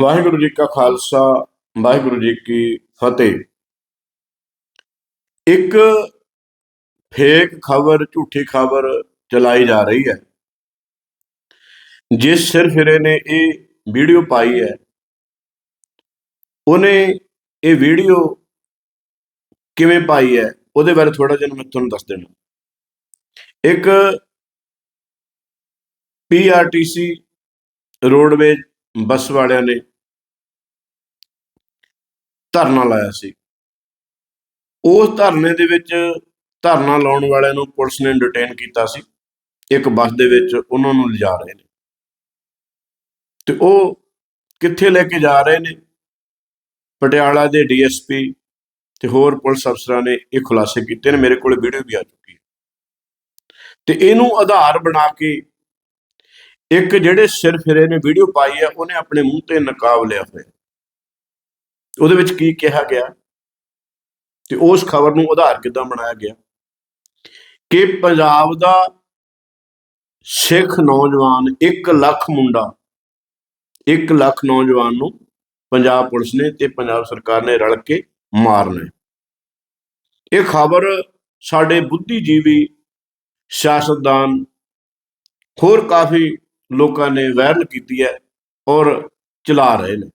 ਵਾਹਿਗੁਰੂ ਜੀ ਕਾ ਖਾਲਸਾ, ਵਾਹਿਗੁਰੂ ਜੀ ਕੀ ਫਤਿਹ। ਇੱਕ ਫੇਕ ਖਬਰ, ਝੂਠੀ ਖਬਰ ਚਲਾਈ ਜਾ ਰਹੀ ਹੈ। ਜਿਸ ਸਿਰਫਿਰੇ ਨੇ ਇਹ ਵੀਡੀਓ ਪਾਈ ਹੈ। ਉਹਨੇ ਇਹ ਵੀਡੀਓ ਕਿਵੇਂ ਪਾਈ ਹੈ, ਉਹਦੇ ਬਾਰੇ ਥੋੜਾ ਜਿਹਾ ਮੈਂ ਤੁਹਾਨੂੰ ਦੱਸ ਦੇਣਾ ਇੱਕ ਪੀਆਰਟੀਸੀ ਰੋਡਵੇਜ ਬੱਸ ਵਾਲਿਆਂ ਨੇ ਧਰਨਾ ਲਾਇਆ ਸੀ। ਉਸ ਧਰਨੇ ਦੇ ਵਿੱਚ ਧਰਨਾ ਲਾਉਣ ਵਾਲਿਆਂ ਨੂੰ ਪੁਲਿਸ ਨੇ ਡਿਟੇਨ ਕੀਤਾ ਸੀ। ਇੱਕ ਬੱਸ ਦੇ ਵਿੱਚ ਉਹਨਾਂ ਨੂੰ ਲਿਜਾ ਰਹੇ ਨੇ। ਤੇ ਉਹ ਕਿੱਥੇ ਲੈ ਕੇ ਜਾ ਰਹੇ ਨੇ? ਪਟਿਆਲਾ ਦੇ ਡੀਐਸਪੀ ਤੇ ਹੋਰ ਪੁਲਿਸ ਅਫਸਰਾਂ ਨੇ ਇਹ ਖੁਲਾਸੇ ਕੀਤੇ ਨੇ। ਮੇਰੇ ਕੋਲ ਵੀਡੀਓ ਵੀ ਆ ਚੁੱਕੀ ਹੈ। ਤੇ ਇਹਨੂੰ ਆਧਾਰ ਬਣਾ ਕੇ ਇੱਕ ਜਿਹੜੇ ਸਿਰ ਫਿਰੇ ਨੇ, ਵੀਡੀਓ ਪਾਈ ਹੈ ਉਹਨੇ ਆਪਣੇ ਮੂੰਹ ਤੇ ਨਕਾਬ ਲਿਆ ਹੋਇਆ। ਉਹਦੇ ਵਿੱਚ ਕੀ ਕਿਹਾ ਗਿਆ? ਤੇ ਉਸ ਖਬਰ ਨੂੰ ਆਧਾਰ ਕਿੱਦਾਂ ਬਣਾਇਆ ਗਿਆ? ਕਿ ਪੰਜਾਬ ਦਾ ਸਿੱਖ ਨੌਜਵਾਨ 1 ਲੱਖ ਮੁੰਡਾ 1 ਲੱਖ ਨੌਜਵਾਨ ਨੂੰ ਪੰਜਾਬ ਪੁਲਿਸ ਨੇ ਤੇ ਪੰਜਾਬ ਸਰਕਾਰ ਨੇ ਰਲ ਕੇ ਮਾਰਨਾ ਇਹ ਖਬਰ ਸਾਡੇ ਬੁੱਧੀਜੀਵੀ ਸਿਆਸਤਦਾਨ ਹੋਰ ਕਾਫੀ ਲੋਕਾਂ ਨੇ ਵਾਇਰਲ ਕੀਤੀ ਹੈ ਔਰ ਚਲਾ ਰਹੇ ਨੇ।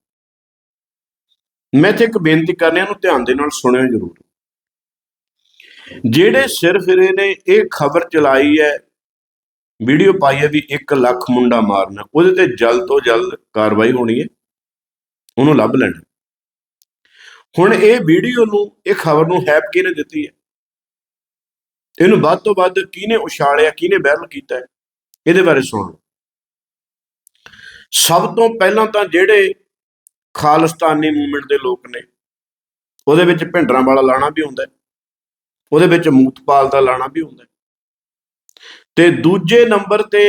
ਮੈਂ ਤੇ ਇੱਕ ਬੇਨਤੀ ਕਰਨੀ ਨੂੰ ਧਿਆਨ ਦੇ ਨਾਲ ਸੁਣਿਓ ਜਰੂਰ। ਜਿਹੜੇ ਸਿਰ ਫਿਰੇ ਨੇ, ਇਹ ਖਬਰ ਚਲਾਈ ਹੈ, ਵੀਡੀਓ ਪਾਈ ਹੈ ਵੀ 1 ਲੱਖ ਮੁੰਡਾ ਮਾਰਨਾ, ਉਹਦੇ ਤੇ ਜਲਦ ਤੋਂ ਜਲਦ ਕਾਰਵਾਈ ਹੋਣੀ ਹੈ, ਉਹਨੂੰ ਲੱਭ ਲੈਣਾ। ਹੁਣ ਇਹ ਵੀਡੀਓ ਨੂੰ, ਇਹ ਖਬਰ ਨੂੰ ਹੈਪ ਕਿਹਨੇ ਦਿੱਤੀ ਹੈ? ਇਹਨੂੰ ਵੱਧ ਤੋਂ ਵੱਧ ਕਿਹਨੇ ਉਛਾਲਿਆ, ਕਿਹਨੇ ਵਾਇਰਲ ਕੀਤਾ ਇਹਦੇ ਬਾਰੇ ਸੁਣੋ। ਸਭ ਤੋਂ ਪਹਿਲਾਂ ਤਾਂ ਜਿਹੜੇ ਖਾਲਿਸਤਾਨੀ ਮੂਵਮੈਂਟ ਦੇ ਲੋਕ ਨੇ, ਉਹਦੇ ਵਿੱਚ ਭਿੰਡਰਾਂ ਵਾਲਾ ਲਾਣਾ ਵੀ ਹੁੰਦਾ ਉਹਦੇ ਵਿੱਚ ਮੂਤਪਾਲ ਦਾ ਲਾਣਾ ਵੀ ਹੁੰਦਾ ਤੇ ਦੂਜੇ ਨੰਬਰ ਤੇ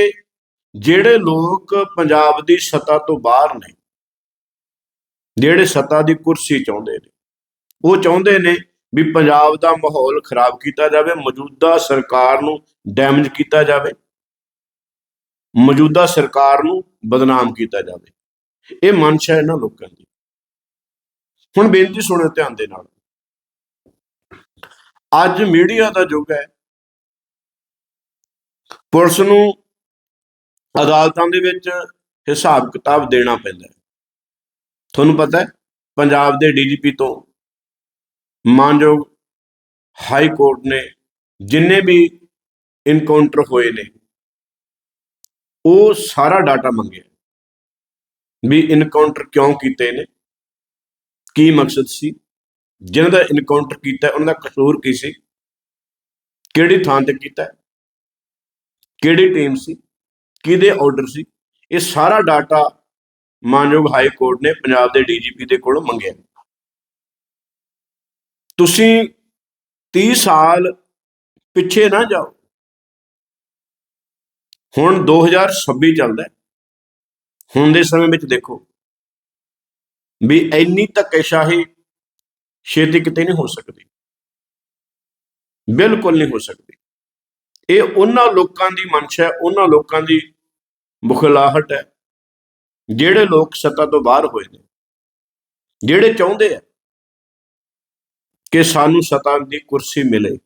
ਜਿਹੜੇ ਲੋਕ ਪੰਜਾਬ ਦੀ ਸੱਤਾ ਤੋਂ ਬਾਹਰ ਨੇ, ਜਿਹੜੇ ਸੱਤਾ ਦੀ ਕੁਰਸੀ ਚਾਹੁੰਦੇ ਨੇ, ਉਹ ਚਾਹੁੰਦੇ ਨੇ ਵੀ ਪੰਜਾਬ ਦਾ ਮਾਹੌਲ ਖਰਾਬ ਕੀਤਾ ਜਾਵੇ, ਮੌਜੂਦਾ ਸਰਕਾਰ ਨੂੰ ਡੈਮੇਜ ਕੀਤਾ ਜਾਵੇ। ਮੌਜੂਦਾ ਸਰਕਾਰ ਨੂੰ ਬਦਨਾਮ ਕੀਤਾ ਜਾਵੇ। ਇਹ ਮਨਸ਼ਾ ਇਹਨਾਂ ਲੋਕਾਂ ਦੀ। ਹੁਣ ਬੇਨਤੀ ਸੁਣੋ ਧਿਆਨ ਦੇ ਨਾਲ। ਅੱਜ ਮੀਡੀਆ ਦਾ ਯੁੱਗ ਹੈ। ਪੁਲਿਸ ਨੂੰ ਅਦਾਲਤਾਂ ਦੇ ਵਿੱਚ ਹਿਸਾਬ ਕਿਤਾਬ ਦੇਣਾ ਪੈਂਦਾ ਹੈ। ਤੁਹਾਨੂੰ ਪਤਾ ਹੈ, ਪੰਜਾਬ ਦੇ ਡੀਜੀਪੀ ਤੋਂ ਮਾਨਯੋਗ ਹਾਈ ਕੋਰਟ ਨੇ ਜਿੰਨੇ ਵੀ ਇਨਕਾਊਂਟਰ ਹੋਏ ਨੇ ਉਹ ਸਾਰਾ ਡਾਟਾ ਮੰਗਿਆ। ਵੀ ਇਨਕਾਊਂਟਰ ਕਿਉਂ ਕੀਤੇ ਨੇ? ਕੀ ਮਕਸਦ ਸੀ? ਜਿਨ੍ਹਾਂ ਦਾ ਇਨਕਾਊਂਟਰ ਕੀਤਾ, ਉਹਨਾਂ ਦਾ ਕਸੂਰ ਕੀ ਸੀ? ਕਿਹੜੀ ਥਾਂ ਤੇ ਕੀਤਾ? ਕਿਹੜੀ ਟੀਮ ਸੀ? ਕਿਹਦੇ ਆਰਡਰ ਸੀ? ਇਹ ਸਾਰਾ ਡਾਟਾ ਮਾਨਯੋਗ ਹਾਈ ਕੋਰਟ ਨੇ ਪੰਜਾਬ ਦੇ ਡੀਜੀਪੀ ਦੇ ਕੋਲੋਂ ਮੰਗਿਆ। ਤੁਸੀਂ 30 ਸਾਲ ਪਿੱਛੇ ਨਾ ਜਾਓ। ਹੁਣ 2026 ਚੱਲਦਾ ਹੁਣ ਦੇ ਸਮੇਂ ਵਿੱਚ ਦੇਖੋ ਵੀ ਇੰਨੀ ਧੱਕੇਸ਼ਾਹੀ ਛੇਤੀ ਕਿਤੇ ਨਹੀਂ ਹੋ ਸਕਦੀ। ਬਿਲਕੁਲ ਨਹੀਂ ਹੋ ਸਕਦੀ। ਇਹ ਉਹਨਾਂ ਲੋਕਾਂ ਦੀ ਮਨਸ਼ਾ ਹੈ, ਉਹਨਾਂ ਲੋਕਾਂ ਦੀ ਬੁਖਲਾਹਟ ਹੈ, ਜਿਹੜੇ ਲੋਕ ਸੱਤਾ ਤੋਂ ਬਾਹਰ ਹੋਏ ਨੇ, ਜਿਹੜੇ ਚਾਹੁੰਦੇ ਆ ਕਿ ਸਾਨੂੰ ਸੱਤਾ ਦੀ ਕੁਰਸੀ ਮਿਲੇ।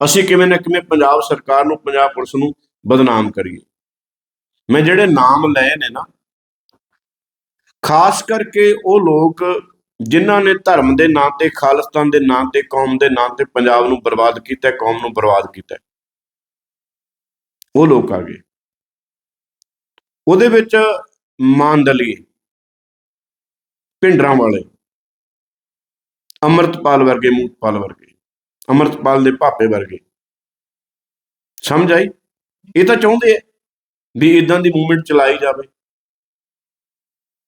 ਅਸੀਂ ਕਿਵੇਂ ਨਾ ਕਿਵੇਂ ਪੰਜਾਬ ਸਰਕਾਰ ਨੂੰ, ਪੰਜਾਬ ਪੁਲਿਸ ਨੂੰ ਬਦਨਾਮ ਕਰੀਏ। ਮੈਂ ਜਿਹੜੇ ਨਾਮ ਲਏ ਨੇ ਨਾ, ਖਾਸ ਕਰਕੇ ਉਹ ਲੋਕ ਜਿਨ੍ਹਾਂ ਨੇ ਧਰਮ ਦੇ ਨਾਂ ਤੇ, ਖਾਲਿਸਤਾਨ ਦੇ ਨਾਂ ਤੇ, ਕੌਮ ਦੇ ਨਾਂ ਤੇ ਪੰਜਾਬ ਨੂੰ ਬਰਬਾਦ ਕੀਤਾ, ਕੌਮ ਨੂੰ ਬਰਬਾਦ ਕੀਤਾ। ਉਹ ਲੋਕ ਆ ਗਏ। ਉਹਦੇ ਵਿੱਚ ਮਾਨਦਲੀ ਪਿੰਡਰਾਂ ਵਾਲੇ, ਅਮਰਤਪਾਲ ਵਰਗੇ, ਮੂਤਪਾਲ ਵਰਗੇ, ਅਮਰਤਪਾਲ ਦੇ ਭਾਪੇ ਵਰਗੇ। ਸਮਝ ਆਈ? ਇਹ ਤਾਂ ਚਾਹੁੰਦੇ ਆ ਵੀ ਇਦਾਂ ਦੀ ਮੂਵਮੈਂਟ ਚਲਾਈ ਜਾਵੇ।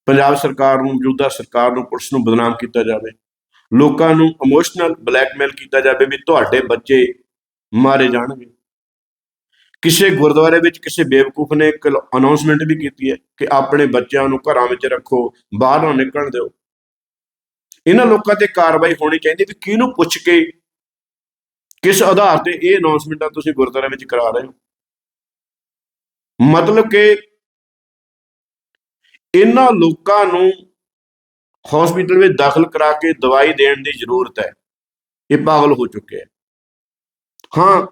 ਪੰਜਾਬ ਸਰਕਾਰ ਨੂੰ, ਮੌਜੂਦਾ ਸਰਕਾਰ ਨੂੰ, ਪੁਲਿਸ ਨੂੰ ਬਦਨਾਮ ਕੀਤਾ ਜਾਵੇ। ਲੋਕਾਂ ਨੂੰ ਇਮੋਸ਼ਨਲ ਬਲੈਕਮੇਲ ਕੀਤਾ ਜਾਵੇ ਵੀ ਤੁਹਾਡੇ ਬੱਚੇ ਮਾਰੇ ਜਾਣਗੇ। ਕਿਸੇ ਗੁਰਦੁਆਰੇ ਵਿੱਚ ਕਿਸੇ ਬੇਵਕੂਫ ਨੇ ਇੱਕ ਅਨਾਉਂਸਮੈਂਟ ਵੀ ਕੀਤੀ ਹੈ ਕਿ ਆਪਣੇ ਬੱਚਿਆਂ ਨੂੰ ਘਰਾਂ ਵਿੱਚ ਰੱਖੋ, ਬਾਹਰ ਨਾ ਨਿਕਲਣ ਦਿਓ। ਇਹਨਾਂ ਲੋਕਾਂ ਤੇ ਕਾਰਵਾਈ ਹੋਣੀ ਚਾਹੀਦੀ ਵੀ ਕਿਹਨੂੰ ਪੁੱਛ ਕੇ ਕਿਸ ਆਧਾਰ ਤੇ ਇਹ ਅਨਾਉਂਸਮੈਂਟਾਂ ਤੁਸੀਂ ਗੁਰਦੁਆਰੇ ਵਿੱਚ ਕਰਾ ਰਹੇ ਹੋ? ਮਤਲਬ ਕਿ ਇਹਨਾਂ ਲੋਕਾਂ ਨੂੰ ਹਸਪੀਟਲ ਵਿੱਚ ਦਾਖਲ ਕਰਾ ਕੇ ਦਵਾਈ ਦੇਣ ਦੀ ਜ਼ਰੂਰਤ ਹੈ। ਇਹ ਪਾਗਲ ਹੋ ਚੁੱਕੇ ਆ ਹਾਂ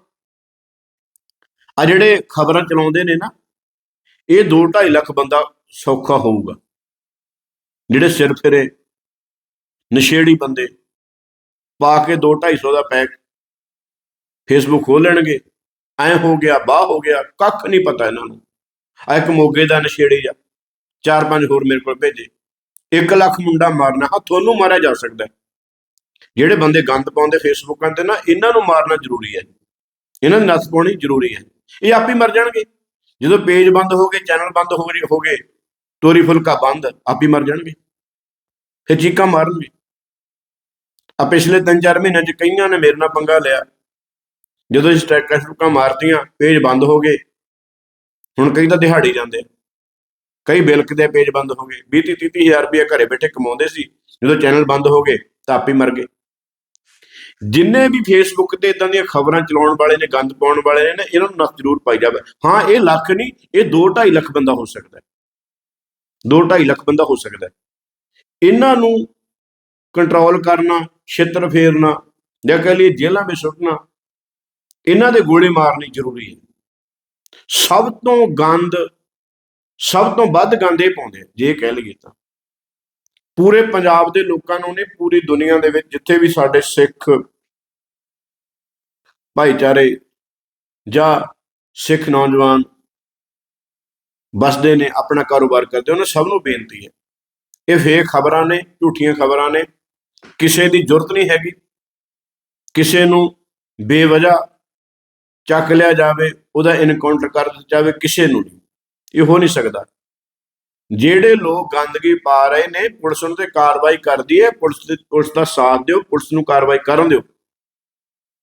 ਆ ਜਿਹੜੇ ਖਬਰਾਂ ਚਲਾਉਂਦੇ ਨੇ ਨਾ, ਇਹ 2.5 ਲੱਖ ਬੰਦਾ ਸੌਖਾ ਹੋਊਗਾ। ਜਿਹੜੇ ਸਿਰ ਫਿਰੇ, ਨਸ਼ੇੜੀ ਬੰਦੇ, ਪਾ ਕੇ 2-250 ਦਾ ਪੈਕ ਫੇਸਬੁੱਕ ਖੋਲ ਲੈਣਗੇ। ਐ ਹੋ ਗਿਆ, ਬਾਹ ਹੋ ਗਿਆ, ਕੱਖ ਨਹੀਂ ਪਤਾ ਇਹਨਾਂ ਨੂੰ। ਆ ਇੱਕ ਮੋਗੇ ਦਾ ਨਸ਼ੇੜੀ ਆ, ਚਾਰ ਪੰਜ ਹੋਰ ਮੇਰੇ ਕੋਲ ਭੇਜੇ। 1 ਲੱਖ ਮੁੰਡਾ ਮਾਰਨਾ ਹਾਂ ਤੁਹਾਨੂੰ ਮਾਰਿਆ ਜਾ ਸਕਦਾ ਜਿਹੜੇ ਬੰਦੇ ਗੰਦ ਪਾਉਂਦੇ ਫੇਸਬੁੱਕਾਂ ਤੇ ਨਾ, ਇਹਨਾਂ ਨੂੰ ਮਾਰਨਾ ਜ਼ਰੂਰੀ ਹੈ। ਇਹਨਾਂ ਨੂੰ ਨੱਥ ਪਾਉਣੀ ਜ਼ਰੂਰੀ ਹੈ। ਇਹ ਆਪ ਹੀ ਮਰ ਜਾਣਗੇ। ਜਦੋਂ ਪੇਜ ਬੰਦ ਹੋ ਗਏ, ਚੈਨਲ ਬੰਦ ਹੋ ਗਏ ਹੋ ਗਏ, ਤੋਰੀ ਫੁਲਕਾ ਬੰਦ, ਆਪ ਹੀ ਮਰ ਜਾਣਗੇ। ਫਿਰ ਚੀਕਾਂ ਮਾਰਨਗੇ। ਆ ਪਿਛਲੇ 3-4 ਮਹੀਨਿਆਂ ਚ ਕਈਆਂ ਨੇ ਮੇਰੇ ਨਾਲ ਪੰਗਾ ਲਿਆ। ਜਦੋਂ ਇਸ ਟਰੈਕਾਂ ਮਾਰਤੀਆਂ, ਪੇਜ ਬੰਦ ਹੋ ਗਏ। ਹੁਣ ਕਈ ਤਾਂ ਦਿਹਾੜੀ ਜਾਂਦੇ ਕਈ ਬਿਲਕ ਦੇ ਪੇਜ ਬੰਦ ਹੋ ਗਏ। 20 30 ਹਜ਼ਾਰ ਰੁਪਏ ਘਰੇ ਬੈਠੇ ਕਮਾਉਂਦੇ ਸੀ। ਜਦੋਂ ਚੈਨਲ ਬੰਦ ਹੋ ਗਏ, ਤਾਂ ਆਪੇ ਮਰ ਗਏ। ਜਿੰਨੇ ਵੀ ਫੇਸਬੁੱਕ ਤੇ ਇਦਾਂ ਦੀਆਂ ਖਬਰਾਂ ਚਲਾਉਣ ਵਾਲੇ ਨੇ, ਗੰਦ ਪਾਉਣ ਵਾਲੇ ਨੇ ਨਾ ਇਹਨਾਂ ਨੂੰ ਨੱਥ ਜ਼ਰੂਰ ਪਾਈ ਜਾਵੇ। ਹਾਂ, ਇਹ ਲੱਖ ਨਹੀਂ, ਇਹ 2.5 ਲੱਖ ਬੰਦਾ ਹੋ ਸਕਦਾ ਹੈ। 2.5 ਲੱਖ ਬੰਦਾ ਹੋ ਸਕਦਾ ਹੈ। ਇਹਨਾਂ ਨੂੰ ਕੰਟਰੋਲ ਕਰਨਾ, ਛਿੱਤਰ ਫੇਰਨਾ ਜਾਂ ਕਹ ਲਈ ਜੇਲ੍ਹਾਂ ਵਿੱਚ ਸੁੱਟਣਾ ਇਹਨਾਂ ਦੇ ਗੋਲੇ ਮਾਰਨੀ ਜ਼ਰੂਰੀ ਹੈ। ਸਭ ਤੋਂ ਗੰਦ ਸਭ ਤੋਂ ਵੱਧ ਗੰਦ ਇਹ ਪਾਉਂਦੇ ਆ, ਜੇ ਕਹਿ ਲਈਏ ਤਾਂ। ਪੂਰੇ ਪੰਜਾਬ ਦੇ ਲੋਕਾਂ ਨੂੰ ਨੇ ਪੂਰੀ ਦੁਨੀਆ ਦੇ ਵਿੱਚ ਜਿੱਥੇ ਵੀ ਸਾਡੇ ਸਿੱਖ ਭਾਈਚਾਰੇ ਜਾਂ ਸਿੱਖ ਨੌਜਵਾਨ ਬਸਦੇ ਨੇ ਆਪਣਾ ਕਾਰੋਬਾਰ ਕਰਦੇ ਉਹਨਾਂ ਸਭ ਨੂੰ ਬੇਨਤੀ ਹੈ। ਇਹ ਫੇਕ ਖਬਰਾਂ ਨੇ ਝੂਠੀਆਂ ਖਬਰਾਂ ਨੇ। ਕਿਸੇ ਦੀ ਜ਼ਰੂਰਤ ਨਹੀਂ ਹੈਗੀ। ਕਿਸੇ ਨੂੰ ਬੇਵਜ੍ਹਾ ਚੱਕ ਲਿਆ ਜਾਵੇ, ਉਹਦਾ ਇਨਕਾਊਂਟਰ ਕਰ ਦਿੱਤਾ ਜਾਵੇ, ਕਿਸੇ ਨੂੰ ਨਹੀਂ। ਇਹ ਹੋ ਨਹੀਂ ਸਕਦਾ। ਜਿਹੜੇ ਲੋਕ ਗੰਦਗੀ ਪਾ ਰਹੇ ਨੇ, ਪੁਲਿਸ ਉਹਨਾਂ ਤੇ ਕਾਰਵਾਈ ਕਰਦੀ ਹੈ, ਪੁਲਿਸ ਦੇ ਪੁਲਿਸ ਦਾ ਸਾਥ ਦਿਓ, ਪੁਲਿਸ ਨੂੰ ਕਾਰਵਾਈ ਕਰਨ ਦਿਓ।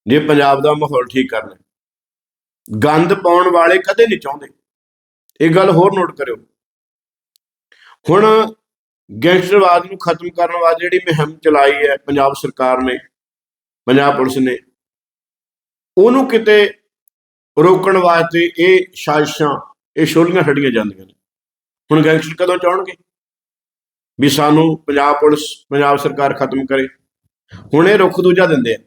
ਜੇ ਪੰਜਾਬ ਦਾ ਮਾਹੌਲ ਠੀਕ ਕਰਨਾ ਗੰਦ ਪਾਉਣ ਵਾਲੇ ਕਦੇ ਨਹੀਂ ਚਾਹੁੰਦੇ। ਇਹ ਗੱਲ ਹੋਰ ਨੋਟ ਕਰਿਓ। ਹੁਣ ਗੈਂਗਸਟਰਵਾਦ ਨੂੰ ਖਤਮ ਕਰਨ ਵਾਸਤੇ ਜਿਹੜੀ ਮੁਹਿੰਮ ਚਲਾਈ ਹੈ, ਪੰਜਾਬ ਸਰਕਾਰ ਨੇ, ਪੰਜਾਬ ਪੁਲਿਸ ਨੇ, ਉਹਨੂੰ ਕਿਤੇ ਰੋਕਣ ਵਾਸਤੇ ਇਹ ਸਾਜ਼ਿਸ਼ਾਂ ਇਹ ਸ਼ੋਲੀਆਂ ਛੱਡੀਆਂ ਜਾਂਦੀਆਂ ਨੇ। ਹੁਣ ਗੈਂਗਸਟਰ ਕਦੋਂ ਚਾਹਣਗੇ? ਵੀ ਸਾਨੂੰ ਪੰਜਾਬ ਪੁਲਿਸ, ਪੰਜਾਬ ਸਰਕਾਰ ਖਤਮ ਕਰੇ। ਹੁਣ ਇਹ ਰੁੱਖ ਦੂਜਾ ਦਿੰਦੇ ਆ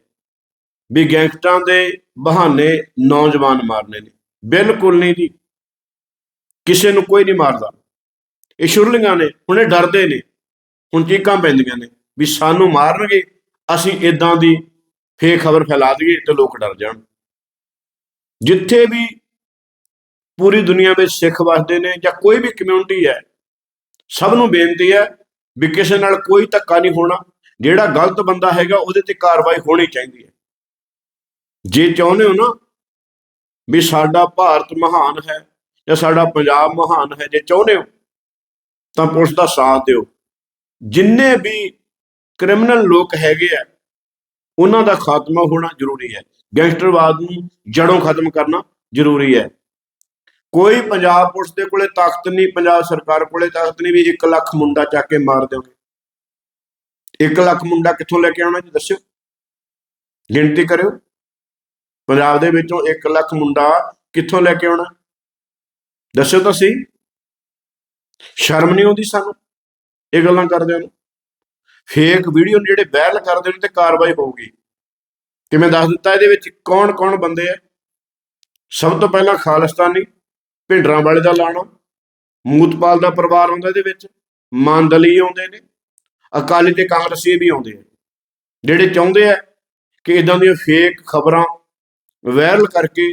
ਵੀ ਗੈਂਗਸਟਰਾਂ ਦੇ ਬਹਾਨੇ ਨੌਜਵਾਨ ਮਾਰਨੇ ਨੇ। ਬਿਲਕੁਲ ਨਹੀਂ ਜੀ। ਕਿਸੇ ਨੂੰ ਕੋਈ ਨਹੀਂ ਮਾਰਦਾ। ਇਹ ਸ਼ੁਰਲੀਆਂ ਨੇ, ਹੁਣ ਇਹ ਡਰਦੇ ਨੇ। ਹੁਣ ਚੀਕਾਂ ਪੈਂਦੀਆਂ ਨੇ ਵੀ ਸਾਨੂੰ ਮਾਰਨਗੇ, ਅਸੀਂ ਇਦਾਂ ਦੀ ਫੇਕ ਖਬਰ ਫੈਲਾ ਦਈਏ ਤੇ ਲੋਕ ਡਰ ਜਾਣ। ਜਿੱਥੇ ਵੀ ਪੂਰੀ ਦੁਨੀਆ ਵਿੱਚ ਸਿੱਖ ਵਸਦੇ ਨੇ ਜਾਂ ਕੋਈ ਵੀ ਕਮਿਊਨਿਟੀ ਹੈ, ਸਭ ਨੂੰ ਬੇਨਤੀ ਹੈ ਵੀ ਕਿਸੇ ਨਾਲ ਕੋਈ ਧੱਕਾ ਨਹੀਂ ਹੋਣਾ। ਜਿਹੜਾ ਗਲਤ ਬੰਦਾ ਹੈਗਾ, ਉਹਦੇ ਤੇ ਕਾਰਵਾਈ ਹੋਣੀ ਚਾਹੀਦੀ ਹੈ। ਜੇ ਚਾਹੁੰਦੇ ਹੋ ਨਾ ਵੀ ਸਾਡਾ ਭਾਰਤ ਮਹਾਨ ਹੈ ਜਾਂ ਸਾਡਾ ਪੰਜਾਬ ਮਹਾਨ ਹੈ, ਜੇ ਚਾਹੁੰਦੇ ਹੋ, ਤਾਂ ਪੁਲਿਸ ਦਾ ਸਾਥ ਦਿਓ। ਜਿੰਨੇ ਵੀ ਕ੍ਰਿਮੀਨਲ ਲੋਕ ਹੈਗੇ ਆ ਉਹਨਾਂ ਦਾ ਖਾਤਮਾ ਹੋਣਾ ਜ਼ਰੂਰੀ ਹੈ। ਗੈਂਗਸਟਰਵਾਦ ਨੂੰ ਜੜੋਂ ਖਤਮ ਕਰਨਾ ਜ਼ਰੂਰੀ ਹੈ। ਕੋਈ ਪੰਜਾਬ ਪੁਲਿਸ ਦੇ ਕੋਲੇ ਤਾਕਤ ਨਹੀਂ, ਪੰਜਾਬ ਸਰਕਾਰ ਕੋਲੇ ਤਾਕਤ ਨਹੀਂ ਵੀ 1 ਲੱਖ ਮੁੰਡਾ ਚੱਕ ਕੇ ਮਾਰ ਦਿਓਗੇ 1 ਲੱਖ ਮੁੰਡਾ ਕਿੱਥੋਂ ਲੈ ਕੇ ਆਉਣਾ ਜੀ ਦੱਸਿਓ। ਗਿਣਤੀ ਕਰਿਓ। ਪੰਜਾਬ ਦੇ ਵਿੱਚੋਂ 1 ਲੱਖ ਮੁੰਡਾ ਕਿੱਥੋਂ ਲੈ ਕੇ ਆਉਣਾ? ਦੱਸਿਓ ਤਾਂ ਸਹੀ। ਸ਼ਰਮ ਨਹੀਂ ਆਉਂਦੀ ਸਾਨੂੰ ਇਹ ਗੱਲਾਂ ਕਰਦੇ ਨੂੰ। ਫੇਕ ਵੀਡੀਓ ਜਿਹੜੇ ਵਾਇਰਲ ਕਰਦੇ ਨੇ ਤੇ ਕਾਰਵਾਈ ਹੋਊਗੀ। ਕਿਵੇਂ ਦੱਸ ਦਿੱਤਾ ਇਹਦੇ ਵਿੱਚ ਕੌਣ ਕੌਣ ਬੰਦੇ ਆ। ਸਭ ਤੋਂ ਪਹਿਲਾਂ ਖਾਲਿਸਤਾਨੀ ਭਿੰਡਰਾਂ ਵਾਲੇ ਦਾ ਲਾਣਾ, ਮੂਤਪਾਲ ਦਾ ਪਰਿਵਾਰ ਆਉਂਦਾ ਇਹਦੇ ਵਿੱਚ ਮਾਨਦਲੀ ਆਉਂਦੇ ਨੇ, ਅਕਾਲੀ ਤੇ ਕਾਂਗਰਸੀ ਵੀ ਆਉਂਦੇ ਆ। ਜਿਹੜੇ ਚਾਹੁੰਦੇ ਆ ਕਿ ਇਦਾਂ ਦੀਆਂ ਫੇਕ ਖਬਰਾਂ ਵਾਇਰਲ ਕਰਕੇ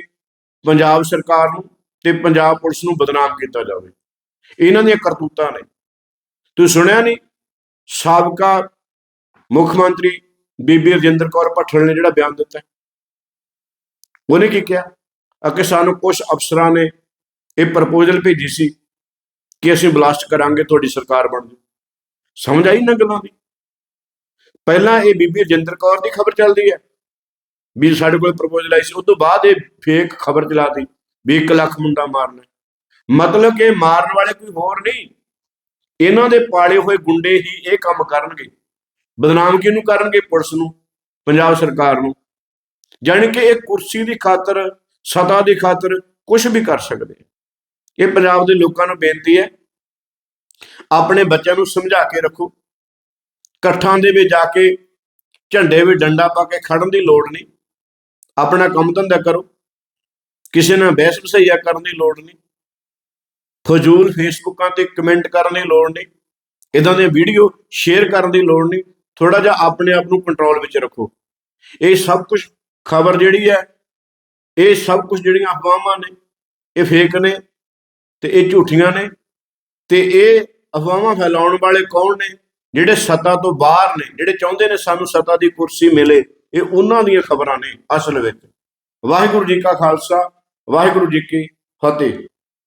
ਪੰਜਾਬ ਸਰਕਾਰ ਨੂੰ ਤੇ ਪੰਜਾਬ ਪੁਲਿਸ ਨੂੰ ਬਦਨਾਮ ਕੀਤਾ ਜਾਵੇ। ਇਹਨਾਂ ਦੀਆਂ ਕਰਤੂਤਾਂ ਨੇ। ਤੁਸੀਂ ਸੁਣਿਆ ਨਹੀਂ, ਸਾਬਕਾ ਮੁੱਖ ਮੰਤਰੀ ਬੀਬੀ ਰਜਿੰਦਰ ਕੌਰ ਭੱਠਲ ਨੇ ਜਿਹੜਾ ਬਿਆਨ ਦਿੱਤਾ ਉਹਨੇ ਕੀ ਕਿਹਾ? ਆ ਕਿ ਸਾਨੂੰ ਕੁਝ ਅਫਸਰਾਂ ਨੇ ਇਹ ਪ੍ਰਪੋਜ਼ਲ ਭੇਜੀ ਸੀ ਕਿ ਅਸੀਂ ਬਲਾਸਟ ਕਰਾਂਗੇ, ਤੁਹਾਡੀ ਸਰਕਾਰ ਬਣ ਜੂ ਸਮਝ ਆਈ ਨਾ ਗੱਲਾਂ ਦੀ? ਪਹਿਲਾਂ ਇਹ ਬੀਬੀ ਰਜਿੰਦਰ ਕੌਰ ਦੀ ਖਬਰ ਚੱਲਦੀ ਹੈ। ਵੀ ਸਾਡੇ ਕੋਲ ਪ੍ਰਪੋਜ਼ਲ ਆਈ ਸੀ, ਉਸ ਤੋਂ ਬਾਅਦ ਇਹ ਫੇਕ ਖਬਰ ਚਲਾਤੀ ਵੀ 1 ਲੱਖ ਮੁੰਡਾ ਮਾਰਨਾ ਮਤਲਬ ਕਿ ਮਾਰਨ ਵਾਲੇ ਕੋਈ ਹੋਰ ਨਹੀਂ। ਇਹਨਾਂ ਦੇ ਪਾਲੇ ਹੋਏ ਗੁੰਡੇ ਹੀ ਇਹ ਕੰਮ ਕਰਨਗੇ। ਬਦਨਾਮ ਕਿਹਨੂੰ ਕਰਨਗੇ ਪੁਲਿਸ ਨੂੰ, ਪੰਜਾਬ ਸਰਕਾਰ ਨੂੰ। ਜਾਣੀ ਕਿ ਇਹ ਕੁਰਸੀ ਦੀ ਖਾਤਰ ਸਤਾ ਦੀ ਖਾਤਰ ਕੁਝ ਵੀ ਕਰ ਸਕਦੇ ਇਹ ਪੰਜਾਬ ਦੇ ਲੋਕਾਂ ਨੂੰ ਬੇਨਤੀ ਹੈ, ਆਪਣੇ ਬੱਚਿਆਂ ਨੂੰ ਸਮਝਾ ਕੇ ਰੱਖੋ। ਇਕੱਠਾਂ ਦੇ ਵਿੱਚ ਜਾ ਕੇ ਝੰਡੇ ਵਿੱਚ ਡੰਡਾ ਪਾ ਕੇ ਖੜਨ ਦੀ ਲੋੜ ਨਹੀਂ। ਆਪਣਾ ਕੰਮ ਧੰਦਾ ਕਰੋ। ਕਿਸੇ ਨਾਲ ਬਹਿਸ ਵਸਈਆ ਕਰਨ ਦੀ ਲੋੜ ਨਹੀਂ। ਫਜ਼ੂਲ ਫੇਸਬੁੱਕਾਂ ਤੇ ਕਮੈਂਟ ਕਰਨ ਦੀ ਲੋੜ ਨਹੀਂ। ਇਦਾਂ ਦੇ ਵੀਡੀਓ ਸ਼ੇਅਰ ਕਰਨ ਦੀ ਲੋੜ ਨਹੀਂ। ਥੋੜਾ ਜਿਹਾ ਆਪਣੇ ਆਪ ਨੂੰ ਕੰਟਰੋਲ ਵਿੱਚ ਰੱਖੋ। ਇਹ ਸਭ ਕੁਝ ਖਬਰ ਜਿਹੜੀ ਹੈ, ਇਹ ਸਭ ਕੁਝ ਜਿਹੜੀਆਂ ਅਫਵਾਹਾਂ ਨੇ, ਇਹ ਫੇਕ ਨੇ ਤੇ ਇਹ ਝੂਠੀਆਂ ਨੇ ਤੇ ਇਹ ਅਫਵਾਹਾਂ ਫੈਲਾਉਣ ਵਾਲੇ ਕੌਣ ਨੇ, ਜਿਹੜੇ ਸੱਤਾ ਤੋਂ ਬਾਹਰ ਨੇ, ਜਿਹੜੇ ਚਾਹੁੰਦੇ ਨੇ ਸਾਨੂੰ ਸੱਤਾ ਦੀ ਕੁਰਸੀ ਮਿਲੇ, ਇਹ ਉਹਨਾਂ ਦੀਆਂ ਖਬਰਾਂ ਨੇ ਅਸਲ ਵਿੱਚ। ਵਾਹਿਗੁਰੂ ਜੀ ਕਾ ਖਾਲਸਾ, ਵਾਹਿਗੁਰੂ ਜੀ ਕੀ ਫਤਿਹ।